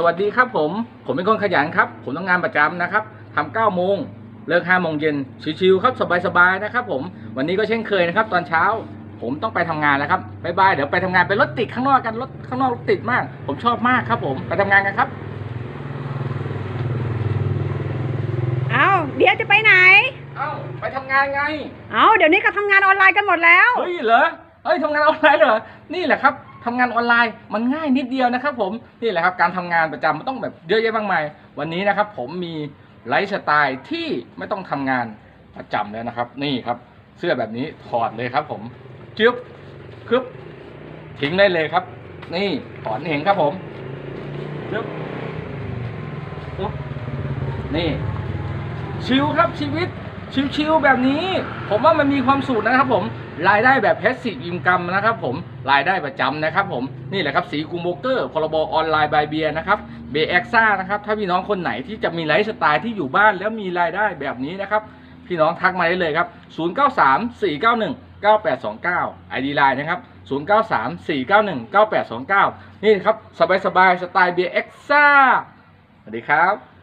สวัสดีครับผม ผมเป็นคนขยันครับ ผมทำงานประจำนะครับทำเก้าโมงเลิกห้าโมงเย็นชิวๆครับสบายๆนะครับ ผมวันนี้ก็เช่นเคยนะครับ ตอนเช้า ผมต้องไปทำงานแล้วครับบ๊ายบายเดี๋ยวไปทำงานไปรถติดข้างนอกกันรถข้างนอกรถติดมาก ผมชอบมากครับผมไปทำงานกันครับ เอาเดี๋ยวจะไปไหน เอ้าไปทำงานไง เอาเดี๋ยวนี้ก็ทำงานออนไลน์กันหมดแล้วเฮ้ยเหรอเฮ้ยทำงานออนไลน์เหรอนี่แหละครับ ทำงานออนไลน์มันง่ายนิดเดียวนะครับผมนี่แหละครับการทำงานประจำมันต้องแบบเยอะแยะมากมายวันนี้นะครับผมมีไลฟ์สไตล์ที่ไม่ต้องทำงานประจำแล้วนะครับ นี่ครับ เสื้อแบบนี้ถอดเลยครับ ผมจึ๊บคึบทิ้งได้เลยครับ นี่ถอนเห็นครับผมจึ๊บปุ๊บนี่ ชิลครับชีวิต ชิลๆแบบนี้ ผมว่ามันมีความสุขนะครับผมรายได้แบบแพสซีฟอินกัมนะครับผมรายได้ประจำนะครับผมนี่แหละครับสีกูโมเกอร์พรบออนไลน์บายเบียนะครับเบเอ็กซ่านะครับถ้าพี่น้องคนไหนที่จะมีไลฟ์สไตล์ที่อยู่บ้านแล้วมีรายได้แบบนี้นะครับพี่น้องทักมาได้เลยครับ 093 491 9829 ID Line นะครับ 093 491 9829 นี่ครับ สบายๆสไตล์เบียร์เอ็กซ่าสวัสดีครับ